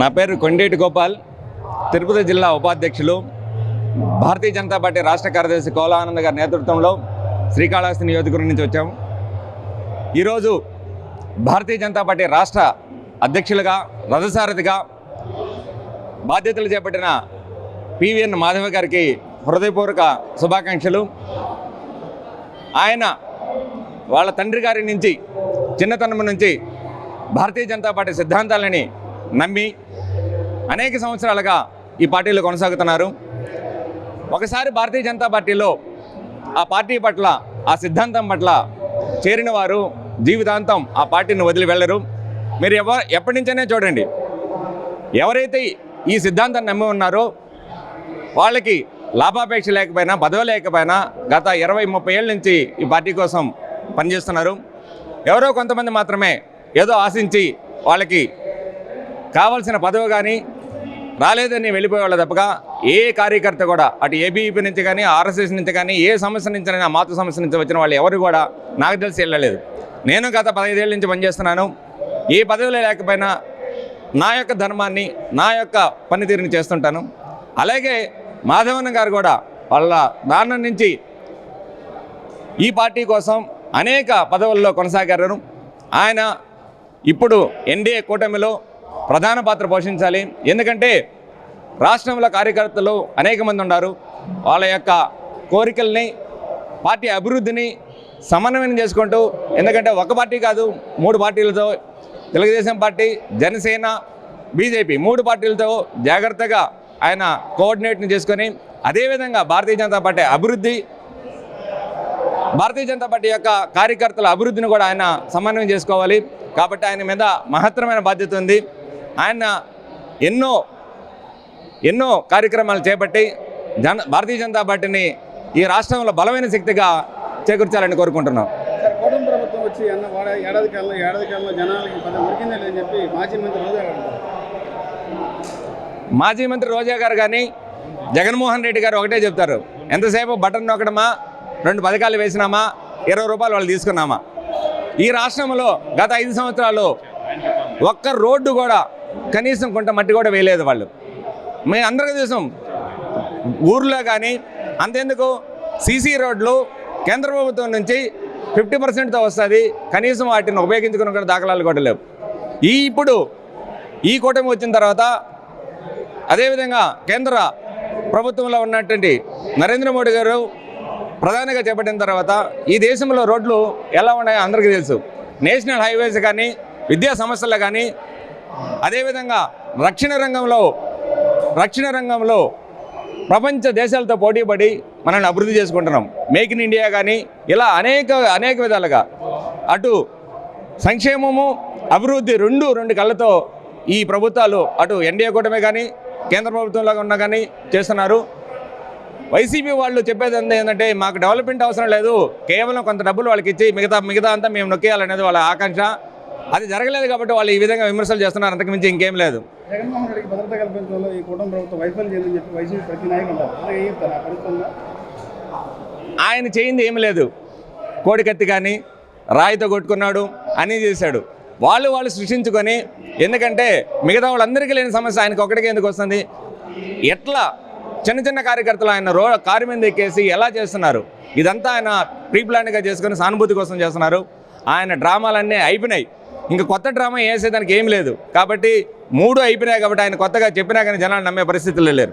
నా పేరు కొండేటి గోపాల్. తిరుపతి జిల్లా ఉపాధ్యక్షులు. భారతీయ జనతా పార్టీ రాష్ట్ర కార్యదర్శి కోలానంద గారి నేతృత్వంలో శ్రీకాళహస్తి నియోజకవర్గం నుంచి వచ్చాము. ఈరోజు భారతీయ జనతా పార్టీ రాష్ట్ర అధ్యక్షులుగా రథసారథిగా బాధ్యతలు చేపట్టిన పివిఎన్ మాధవ గారికి హృదయపూర్వక శుభాకాంక్షలు. ఆయన వాళ్ళ తండ్రి గారి నుంచి చిన్నతనం నుంచి భారతీయ జనతా పార్టీ సిద్ధాంతాలని నమ్మి అనేక సంవత్సరాలుగా ఈ పార్టీలో కొనసాగుతున్నారు. ఒకసారి భారతీయ జనతా పార్టీలో ఆ పార్టీ పట్ల ఆ సిద్ధాంతం పట్ల చేరిన వారు జీవితాంతం ఆ పార్టీని వదిలి వెళ్ళరు. మీరు ఎవ ఎప్పటి నుంచైనా చూడండి. ఎవరైతే ఈ సిద్ధాంతాన్ని నమ్మి ఉన్నారో వాళ్ళకి లాభాపేక్ష లేకపోయినా పదవి లేకపోయినా గత ఇరవై ముప్పై ఏళ్ళ నుంచి ఈ పార్టీ కోసం పనిచేస్తున్నారు. ఎవరో కొంతమంది మాత్రమే ఏదో ఆశించి వాళ్ళకి కావాల్సిన పదవి కానీ రాలేదని వెళ్ళిపోయేవాళ్ళ తప్పక. ఏ కార్యకర్త కూడా అటు ఏబీఈపీ నుంచి కానీ ఆర్ఎస్ఎస్ నుంచి కానీ ఏ సమస్య నుంచి అయినా మాతృ సమస్య నుంచి వచ్చిన వాళ్ళు ఎవరు కూడా నాకు తెలిసి వెళ్ళలేదు. నేను గత పదహైదేళ్ళ నుంచి పనిచేస్తున్నాను. ఏ పదవిలో లేకపోయినా నా యొక్క ధర్మాన్ని నా యొక్క పనితీరుని చేస్తుంటాను. అలాగే మాధవన్ గారు కూడా వాళ్ళ నాన్న నుంచి ఈ పార్టీ కోసం అనేక పదవుల్లో కొనసాగారు. ఆయన ఇప్పుడు ఎన్డీఏ కూటమిలో ప్రధాన పాత్ర పోషించాలి. ఎందుకంటే రాష్ట్రంలో కార్యకర్తలు అనేక మంది ఉన్నారు. వాళ్ళ యొక్క కోరికల్ని పార్టీ అభివృద్ధిని సమన్వయం చేసుకుంటూ ఎందుకంటే ఒక పార్టీ కాదు మూడు పార్టీలతో తెలుగుదేశం పార్టీ జనసేన బీజేపీ మూడు పార్టీలతో జాగ్రత్తగా ఆయన కోఆర్డినేట్ని చేసుకొని అదేవిధంగా భారతీయ జనతా పార్టీ అభివృద్ధి భారతీయ జనతా పార్టీ యొక్క కార్యకర్తల అభివృద్ధిని కూడా ఆయన సమన్వయం చేసుకోవాలి. కాబట్టి ఆయన మీద మహత్తరమైన బాధ్యత ఉంది. ఆయన ఎన్నో ఎన్నో కార్యక్రమాలు చేపట్టి జన భారతీయ జనతా పార్టీని ఈ రాష్ట్రంలో బలమైన శక్తిగా చేకూర్చాలని కోరుకుంటున్నాం. కూటమి ప్రభుత్వం వచ్చి అన్న వాడ ఏడాది కాలంలో ఏడాది కాలంలో జనాలకి పదవి ఉరికిందే లేదని చెప్పి మాజీ మంత్రి రోజా గారు. మాజీ మంత్రి రోజా గారు కానీ జగన్మోహన్ రెడ్డి గారు ఒకటే చెప్తారు ఎంతసేపు బటన్ నొక్కడమా? రెండు పథకాలు వేసినామా? ఇరవై రూపాయలు వాళ్ళు తీసుకున్నామా? ఈ రాష్ట్రంలో గత ఐదు సంవత్సరాలు ఒక్క రోడ్డు కూడా కనీసం కొంత మట్టి కూడా వేయలేదు వాళ్ళు. మేము అందరికీ తెలుసాం ఊర్లో కానీ అంతెందుకు సీసీ రోడ్లు కేంద్ర ప్రభుత్వం నుంచి ఫిఫ్టీ పర్సెంట్తో వస్తుంది కనీసం వాటిని ఉపయోగించుకున్న కూడా దాఖలాలు కూడా లేవు. ఈ ఇప్పుడు ఈ కూటమి వచ్చిన తర్వాత అదేవిధంగా కేంద్ర ప్రభుత్వంలో ఉన్నటువంటి నరేంద్ర మోడీ గారు ప్రధానిగా చేపట్టిన తర్వాత ఈ దేశంలో రోడ్లు ఎలా ఉన్నాయో అందరికీ తెలుసు. నేషనల్ హైవేస్ కానీ విద్యా సమస్యలు కానీ అదేవిధంగా రక్షణ రంగంలో రక్షణ రంగంలో ప్రపంచ దేశాలతో పోటీపడి మనల్ని అభివృద్ధి చేసుకుంటున్నాం. మేక్ ఇన్ ఇండియా కానీ ఇలా అనేక అనేక విధాలుగా. అటు సంక్షేమము అభివృద్ధి రెండు రెండు కళ్ళతో ఈ ప్రభుత్వాలు అటు ఎన్డీఏ కూటమే కానీ కేంద్ర ప్రభుత్వంలో ఉన్నా కానీ చేస్తున్నారు. వైసీపీ వాళ్ళు చెప్పేది ఏంటంటే మాకు డెవలప్మెంట్ అవసరం లేదు కేవలం కొంత డబ్బులు వాళ్ళకి ఇచ్చి మిగతా మిగతా అంతా మేము నొక్కేయాలనేది వాళ్ళ ఆకాంక్ష. అది జరగలేదు కాబట్టి వాళ్ళు ఈ విధంగా విమర్శలు చేస్తున్నారు. అంతకుమించి ఇంకేం లేదు. జగన్మోహన్ రెడ్డికి భద్రత కల్పించడంలో ఈ కూటమి ప్రభుత్వం వైఫల్యం చేయాలని చెప్పి వైసీపీ ప్రతి నాయకులు ఆయన చేయింది ఏమీ లేదు. కోడికత్తి కానీ రాయితో కొట్టుకున్నాడు అని చేశాడు. వాళ్ళు వాళ్ళు సృష్టించుకొని ఎందుకంటే మిగతా వాళ్ళందరికీ లేని సమస్య ఆయనకు ఒకటికే ఎందుకు వస్తుంది? ఎట్లా చిన్న చిన్న కార్యకర్తలు ఆయన రో కారు మీద ఎక్కేసి ఎలా చేస్తున్నారు? ఇదంతా ఆయన ప్రీ ప్లాన్గా చేసుకొని సానుభూతి కోసం చేస్తున్నారు. ఆయన డ్రామాలన్నీ అయిపోయినాయి. ఇంకా కొత్త డ్రామా వేసేదానికి ఏం లేదు. కాబట్టి మూడు అయిపోయినాయి కాబట్టి ఆయన కొత్తగా చెప్పినా కానీ జనాలు నమ్మే పరిస్థితుల్లో లేరు.